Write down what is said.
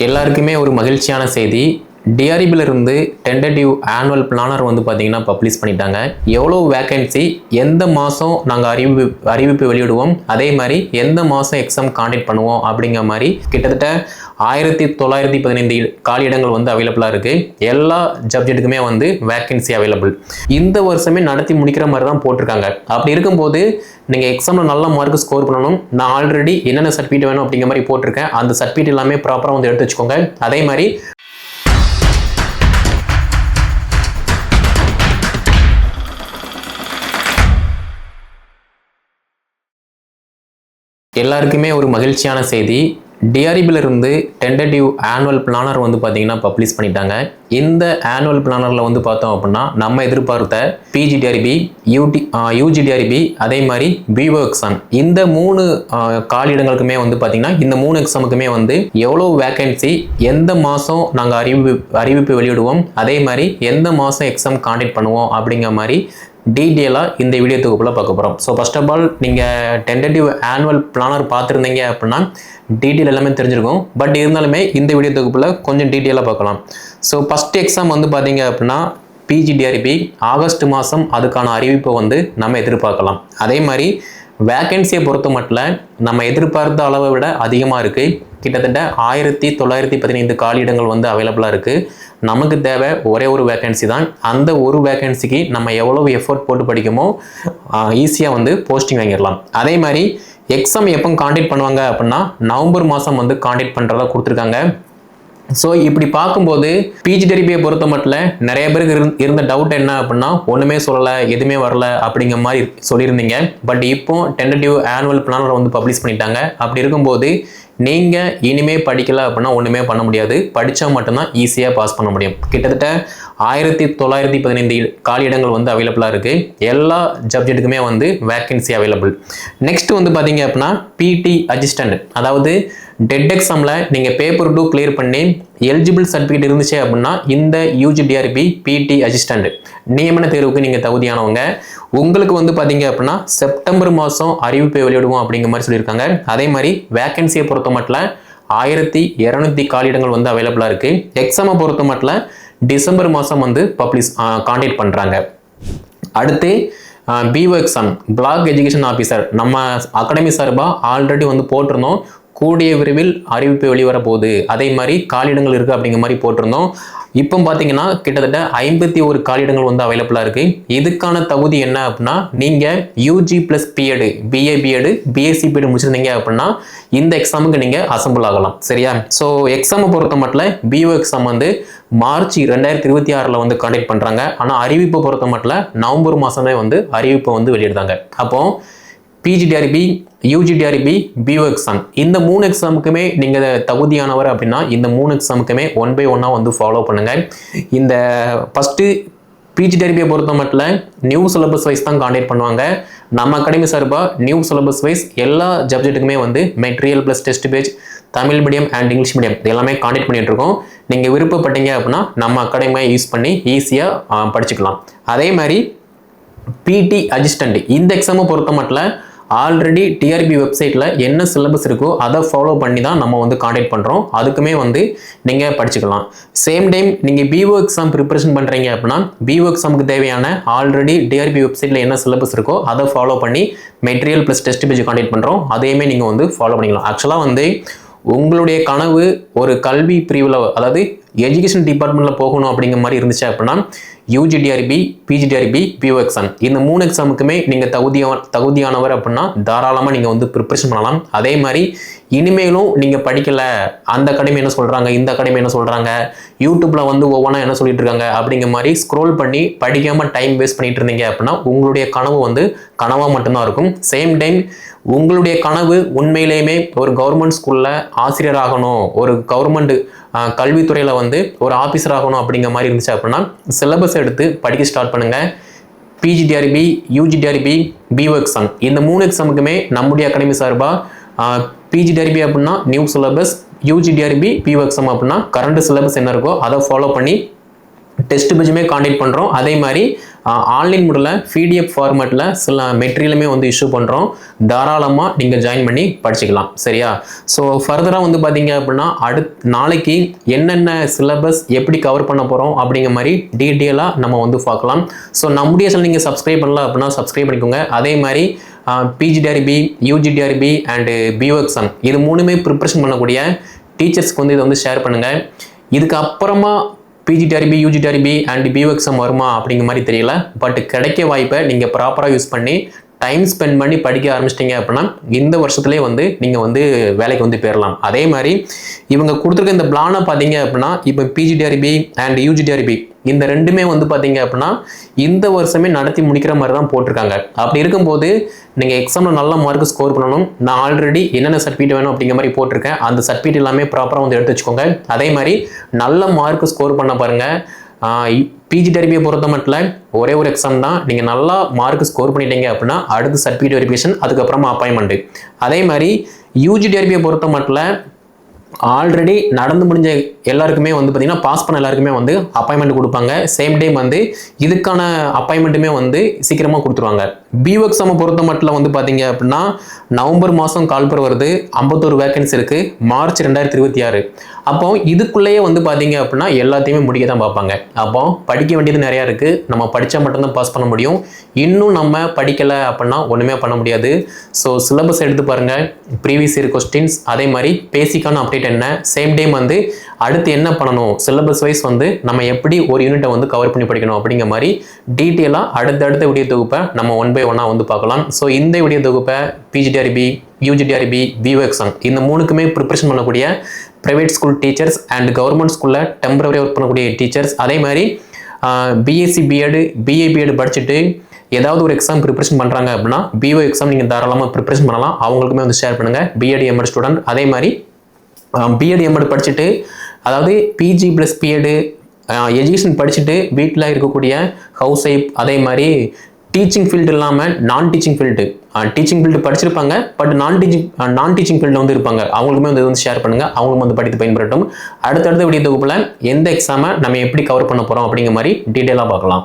எல்லாருக்குமே ஒரு மகிழ்ச்சியான செய்தி. டிஆர்பில இருந்து டென்டேட்டிவ் ஆனுவல் பிளானர் வந்து பார்த்தீங்கன்னா பப்ளிஷ் பண்ணிட்டாங்க. எவ்வளோ வேகன்சி எந்த மாதம் நாங்கள் அறிவிப்பு அறிவிப்பு வெளியிடுவோம் அதே மாதிரி எந்த மாதம் எக்ஸாம் காண்டக்ட் பண்ணுவோம் அப்படிங்கிற மாதிரி கிட்டத்தட்ட ஆயிரத்தி தொள்ளாயிரத்தி பதினைந்து காலி இடங்கள் வந்து அவைலபிளாக இருக்குது எல்லா சப்ஜெக்ட்டுக்குமே வந்து வேக்கன்சி அவைலபிள் இந்த வருஷமே நடத்தி முடிக்கிற மாதிரி தான் போட்டிருக்காங்க. அப்படி இருக்கும்போது நீங்கள் எக்ஸாமில் நல்ல மார்க் ஸ்கோர் பண்ணணும். நான் ஆல்ரெடி என்னென்ன சர்டிஃபிகேட் வேணும் அப்படிங்கிற மாதிரி போட்டிருக்கேன். அந்த சர்டிஃபிகேட் எல்லாமே ப்ராப்பராக வந்து எடுத்து வச்சுக்கோங்க. அதே மாதிரி எல்லாருக்குமே ஒரு மகிழ்ச்சியான செய்தி. டிஆர்பில இருந்து டென்டேட்டிவ் ஆனுவல் பிளானர் வந்து பார்த்தீங்கன்னா பப்ளிஷ் பண்ணிட்டாங்க. இந்த ஆனுவல் பிளானரில் வந்து பார்த்தோம் அப்படின்னா நம்ம எதிர்பார்த்த பிஜிடிஆர்பி யூடி யூஜிடிஆர்பி அதே மாதிரி பிஓ எக்ஸாம் இந்த மூணு காலிடங்களுக்குமே காலியிடங்களுக்குமே வந்து பார்த்தீங்கன்னா இந்த மூணு எக்ஸாமுக்குமே வந்து எவ்வளோ வேகன்சி எந்த மாதம் நாங்கள் அறிவிப்பு அறிவிப்பு வெளியிடுவோம் அதே மாதிரி எந்த மாதம் எக்ஸாம் காண்டக்ட் பண்ணுவோம் அப்படிங்கிற மாதிரி டீட்டெயிலாக இந்த வீடியோ தொகுப்பில் பார்க்க போகிறோம் ஸோ ஃபஸ்ட் ஆஃப் ஆல் நீங்கள் டென்டேட்டிவ் ஆனுவல் பிளானர் பார்த்துருந்தீங்க அப்படின்னா டீட்டெயில் எல்லாமே தெரிஞ்சிருக்கும். பட் இருந்தாலுமே இந்த வீடியோ தொகுப்பில் கொஞ்சம் டீட்டெயிலாக பார்க்கலாம். ஸோ ஃபஸ்ட் எக்ஸாம் வந்து பார்த்தீங்க அப்படின்னா பிஜிடிஆர்பி ஆகஸ்ட் மாதம் அதுக்கான அறிவிப்பை வந்து நம்ம எதிர்பார்க்கலாம். அதே மாதிரி வேகன்சியை பொறுத்த மட்டும் நம்ம எதிர்பார்த்த அளவை விட அதிகமாக இருக்குது கிட்டத்தட்ட ஆயிரத்தி தொள்ளாயிரத்தி பதினைந்து காலியிடங்கள் வந்து அவைலபிளாக இருக்குது நமக்கு தேவை ஒரே ஒரு வேகன்சி தான். அந்த ஒரு வேகன்சிக்கு நம்ம எவ்வளவு எஃபோர்ட் போட்டு படிக்குமோ ஈஸியாக வந்து போஸ்டிங் வாங்கிடலாம். அதே மாதிரி எக்ஸாம் எப்போ காண்டக்ட் பண்ணுவாங்க அப்படின்னா நவம்பர் மாதம் வந்து காண்டாக்ட் பண்ணுறதா கொடுத்துருக்காங்க. ஸோ இப்படி பார்க்கும்போது பிஜி டெரிபியை பொறுத்த மட்டும் நிறைய பேருக்கு இருந்த- இருந்த டவுட் என்ன அப்படின்னா ஒன்றுமே சொல்லலை எதுவுமே வரல அப்படிங்கிற மாதிரி சொல்லியிருந்தீங்க. பட் இப்போ டென்டேட்டிவ் ஆனுவல் பிளானர் வந்து பப்ளிஷ் பண்ணிட்டாங்க. அப்படி இருக்கும்போது நீங்கள் இனிமே படிக்கல அப்படின்னா ஒன்றுமே பண்ண முடியாது. படித்தா மட்டும்தான் ஈஸியாக பாஸ் பண்ண முடியும். கிட்டத்தட்ட ஆயிரத்தி தொள்ளாயிரத்தி பதினைந்து காலியிடங்கள் வந்து அவைலபிளாக இருக்குது எல்லா சப்ஜெக்ட்டுக்குமே வந்து வேக்கன்சி அவைலபிள் நெக்ஸ்ட் வந்து பார்த்தீங்க அப்படின்னா பிடி அசிஸ்டன்ட் அதாவது டெட் எக்ஸாமில் நீங்கள் பேப்பர் டூ கிளியர் பண்ணி எலிஜிபிள் சர்டிஃபிகேட் இருந்துச்சு அப்படின்னா இந்த யூஜிடிஆர்பி பிடி அசிஸ்டண்ட் நியமன தேர்வுக்கு நீங்கள் தகுதியானவங்க. உங்களுக்கு வந்து பார்த்தீங்க அப்படின்னா செப்டம்பர் மாதம் அறிவிப்பை வெளியிடுவோம் அப்படிங்கிற மாதிரி சொல்லியிருக்காங்க. அதே மாதிரி வேகன்சியை பொறுத்த மட்டும் ஆயிரத்தி இரநூத்தி காலியிடங்கள் வந்து அவைலபிளாக இருக்குது எக்ஸாமை பொறுத்த மட்டும் டிசம்பர் மாதம் வந்து பப்ளிஷ் காண்டக்ட் பண்ணுறாங்க அடுத்து BO exam block education officer நம்ம அகாடமி சார்பாக ஆல்ரெடி வந்து போட்டிருந்தோம். கூடிய விரைவில் அறிவிப்பு வெளிவர போகுது அதே மாதிரி காலிடங்கள் இருக்குது அப்படிங்கிற மாதிரி போட்டிருந்தோம். இப்போ பார்த்தீங்கன்னா கிட்டத்தட்ட ஐம்பத்தி ஒரு காலியிடங்கள் வந்து அவைலபிளாக இருக்குது இதுக்கான தகுதி என்ன அப்படின்னா நீங்கள் UG plus BEd BA BEd BSc BEd முடிச்சிருந்தீங்க அப்படின்னா இந்த எக்ஸாமுக்கு நீங்கள் அசம்பிள் ஆகலாம். சரியா? ஸோ எக்ஸாமை பொறுத்த மட்டும் பிஓ எக்ஸாம் வந்து மார்ச் ரெண்டாயிரத்தி இருபத்தி ஆறில் வந்து கண்டக்ட் பண்ணுறாங்க ஆனால் அறிவிப்பை பொறுத்த மட்டும் நவம்பர் மாதமே வந்து அறிவிப்பை வந்து வெளியிடுறாங்க. அப்போது பிஜிடிஆர்பி யூஜிடிஆர்பி பிஓ எக்ஸாம் இந்த மூணு எக்ஸாமுக்குமே நீங்கள் தகுதியானவர் அப்படின்னா இந்த மூணு எக்ஸாமுக்குமே ஒன் பை ஒன்னாக வந்து ஃபாலோ பண்ணுங்கள் இந்த ஃபஸ்ட்டு பிஜிடிஆர்பியை பொறுத்த மட்டும் நியூ சிலபஸ் வைஸ் தான் காண்டக்ட் பண்ணுவாங்க. நம்ம அகாடமி சார்பாக நியூ சிலபஸ் வைஸ் எல்லா சப்ஜெக்ட்டுக்குமே வந்து material plus test page Tamil medium and English medium இது எல்லாமே காண்டக்ட் பண்ணிகிட்டு இருக்கோம். நீங்கள் விருப்பப்பட்டீங்க அப்படின்னா நம்ம அகாடமியை யூஸ் பண்ணி ஈஸியாக படிச்சுக்கலாம். அதே மாதிரி பிடி அசிஸ்டண்ட் இந்த எக்ஸாமை பொறுத்த மட்டும் ஆல்ரெடி டிஆர்பி வெப்சைட்டில் என்ன சிலபஸ் இருக்கோ அதை ஃபாலோ பண்ணி தான் நம்ம வந்து காண்டாக்ட் பண்ணுறோம் அதுக்குமே வந்து நீங்கள் படிச்சுக்கலாம். சேம் டைம் நீங்கள் பிஓ எக்ஸாம் ப்ரிப்பரேஷன் பண்ணுறீங்க அப்படின்னா பிஓ எக்ஸாமுக்கு தேவையான ஆல்ரெடி டிஆர்பி வெப்சைட்டில் என்ன சிலபஸ் இருக்கோ அதை ஃபாலோ பண்ணி material plus test page contact பண்ணுறோம் அதையுமே நீங்கள் வந்து ஃபாலோ பண்ணிக்கலாம். ஆக்சுவலாக வந்து உங்களுடைய கனவு ஒரு கல்வி பிரிவில் அதாவது எஜுகேஷன் டிபார்ட்மெண்ட்டில் போகணும் அப்படிங்கிற மாதிரி இருந்துச்சு அப்படின்னா யூஜிடிஆர்பி பிஜிடிஆர்பி பிஓ எக்ஸாம் இந்த மூணு எக்ஸாமுக்குமே நீங்கள் தகுதியா தகுதியானவர் அப்படின்னா தாராளமாக நீங்கள் வந்து ப்ரிப்பரேஷன் பண்ணலாம். அதே மாதிரி இனிமேலும் நீங்கள் படிக்கலை அந்த அகாடமி என்ன சொல்கிறாங்க இந்த அகாடமி என்ன சொல்கிறாங்க யூடியூப்பில் வந்து ஒவ்வொன்றா என்ன சொல்லிட்டு இருக்காங்க அப்படிங்கிற மாதிரி ஸ்க்ரோல் பண்ணி படிக்காமல் டைம் வேஸ்ட் பண்ணிட்டு இருந்தீங்க அப்படின்னா உங்களுடைய கனவு வந்து கனவாக மட்டும்தான் இருக்கும். சேம் டைம் உங்களுடைய கனவு உண்மையிலேயுமே ஒரு கவர்மெண்ட் ஸ்கூலில் ஆசிரியர் ஆகணும் ஒரு கவர்மெண்ட் கல்வித்துறையில் வந்து ஒரு ஆஃபீஸர் ஆகணும் அப்படிங்கிற மாதிரி இருந்துச்சு அப்படின்னா சிலபஸ் எடுத்து படிக்க ஸ்டார்ட் பண்ணுங்கள் பிஜிடிஆர்பி யூஜிடிஆர்பி பிஓ எக்ஸாம் இந்த மூணு எக்ஸாமுக்குமே நம்முடைய அகாடமி சார்பாக பிஜிடிஆர்பி அப்படின்னா new syllabus UGTRB BO exam அப்படின்னா கரண்ட் சிலபஸ் என்ன இருக்கோ அதை ஃபாலோ பண்ணி டெஸ்ட் பேஜுமே காண்டாக்ட் பண்ணுறோம் அதே மாதிரி ஆன்லைன் முறையில் பிடிஎஃப் ஃபார்மேட்டில் சில மெட்டீரியலுமே வந்து இஷ்யூ பண்ணுறோம் தாராளமாக நீங்கள் ஜாயின் பண்ணி படிச்சுக்கலாம் சரியா? ஸோ ஃபர்தராக வந்து பார்த்தீங்க அப்படின்னா அடுத் நாளைக்கு என்னென்ன சிலபஸ் எப்படி கவர் பண்ண போகிறோம் அப்படிங்கிற மாதிரி டீட்டெயிலாக நம்ம வந்து பார்க்கலாம். ஸோ நம்முடைய சேனல் நீங்கள் சப்ஸ்கிரைப் பண்ணல அப்படின்னா சப்ஸ்கிரைப் பண்ணிக்கோங்க. அதே மாதிரி PGTRB UGTRB and BO exam இது மூணுமே ப்ரிப்ரேஷன் பண்ணக்கூடிய டீச்சர்ஸ்க்கு வந்து இதை வந்து ஷேர் பண்ணுங்கள் இதுக்கு அப்புறமா PGTRB UGTRB and BO exam வருமா அப்படிங்கிற மாதிரி தெரியல. பட் கிடைக்க வாய்ப்பை நீங்கள் ப்ராப்பராக யூஸ் பண்ணி டைம் ஸ்பெண்ட் பண்ணி படிக்க ஆரம்பிச்சிட்டிங்க அப்படின்னா இந்த வருஷத்துலேயே வந்து நீங்கள் வந்து வேலைக்கு வந்து போயிடலாம் அதே மாதிரி இவங்க கொடுத்துருக்க இந்த பிளானை பார்த்தீங்க அப்படின்னா இப்போ பிஜிடிஆர்பி அண்ட் யூஜிடிஆர்பி இந்த ரெண்டுமே வந்து பார்த்தீங்க அப்படின்னா இந்த வருஷமே நடத்தி முடிக்கிற மாதிரி தான் போட்டிருக்காங்க. அப்படி இருக்கும்போது நீங்கள் எக்ஸாமில் நல்ல மார்க் ஸ்கோர் பண்ணணும். நான் ஆல்ரெடி என்னென்ன சர்டிஃபிகேட் வேணும் அப்படிங்கிற மாதிரி போட்டிருக்கேன். அந்த சர்டிஃபிகேட் எல்லாமே ப்ராப்பராக வந்து எடுத்து வச்சுக்கோங்க. அதே மாதிரி நல்ல மார்க் ஸ்கோர் பண்ண பாருங்கள் பிஜி டெரிபியை பொறுத்த மட்டும் ஒரே ஒரு எக்ஸாம் தான். நீங்கள் நல்லா மார்க் ஸ்கோர் பண்ணிட்டீங்க அப்படின்னா அடுத்து சர்டிஃபிகேட் வெரிஃபிகேஷன் அதுக்கப்புறமா அப்பாயின்மெண்ட் அதே மாதிரி யூஜி டெரிபியை பொறுத்த மட்டும் ஆல்ரெடி நடந்து முடிஞ்ச எல்லாருக்குமே வந்து பார்த்தீங்கன்னா பாஸ் பண்ண எல்லாருக்குமே வந்து அப்பாயின்மெண்ட் கொடுப்பாங்க. சேம் டைம் வந்து இதுக்கான அப்பாயின்மெண்ட்டுமே வந்து சீக்கிரமாக கொடுத்துருவாங்க. பிஒஎக்ஸாமை பொறுத்த மட்டும் வந்து பார்த்தீங்க அப்படின்னா நவம்பர் மாதம் கால்பர் வருது ஐம்பத்தோரு வேகன்சி இருக்குது மார்ச் ரெண்டாயிரத்தி இருபத்தி ஆறு. அப்போ இதுக்குள்ளேயே வந்து பார்த்தீங்க அப்படின்னா எல்லாத்தையுமே முடிக்க தான் பார்ப்பாங்க அப்போ படிக்க வேண்டியது நிறையா இருக்குது நம்ம படித்தா மட்டும்தான் பாஸ் பண்ண முடியும். இன்னும் நம்ம படிக்கலை அப்படின்னா ஒன்றுமே பண்ண முடியாது. ஸோ சிலபஸ் எடுத்து பாருங்கள் ப்ரீவியஸ் இயர் கொஸ்டின்ஸ் அதே மாதிரி பேசிக்கான அப்டேட் என்ன சேம் டைம் வந்து அடுத்து என்ன பண்ணணும் சிலபஸ் வைஸ் வந்து நம்ம எப்படி ஒரு யூனிட்டை வந்து கவர் பண்ணி படிக்கணும் அப்படிங்கிற மாதிரி டீட்டெயிலாக அடுத்தடுத்த வீடியோ தொகுப்பை நம்ம ஒன் பை ஒன்றா வந்து பார்க்கலாம். ஸோ இந்த வீடியோ தொகுப்பை பிஜிடிஆர்பி யூஜிடிஆர்பி விஓஎக்ஸாம் இந்த மூணுக்குமே ப்ரிப்ரேஷன் பண்ணக்கூடிய private school teachers and government ஸ்கூலில் டெம்பரவரி ஒர்க் பண்ணக்கூடிய டீச்சர்ஸ் அதே மாதிரி பிஎஸ்சி பிஎட் பிஏ பிஎட் படிச்சுட்டு ஏதாவது ஒரு எக்ஸாம் ப்ரிப்பரேஷன் பண்ணுறாங்க அப்படின்னா பிஓ எக்ஸாம் நீங்கள் தாராளமாக ப்ரிப்பரேஷன் பண்ணலாம். அவங்களுக்குமே வந்து ஷேர் பண்ணுங்கள் பிஎட் எம்எட் ஸ்டூடெண்ட் அதே மாதிரி பிஎட் எம்எட் படிச்சுட்டு அதாவது பிஜி ப்ளஸ் பிஎடு எஜுகேஷன் படிச்சுட்டு வீட்டில் இருக்கக்கூடிய ஹவுஸ் ஒய்ஃப் அதே மாதிரி டீச்சிங் ஃபீல்டு இல்லாமல் நான் டீச்சிங் ஃபீல்டு டீச்சிங் ஃபீல்டு படிச்சிருப்பாங்க பட் நான் டீச்சிங் நான் டீச்சிங் ஃபீல்டில் வந்து இருப்பாங்க. அவங்களுக்குமே வந்து இது வந்து ஷேர் பண்ணுங்கள் அவங்களும் வந்து படித்து பயன்படுத்தும் அடுத்தடுத்த வீடியோ தொகுப்பில் எந்த எக்ஸாமை நம்ம எப்படி கவர் பண்ண போகிறோம் அப்படிங்கிற மாதிரி டீட்டெயிலாக பார்க்கலாம்.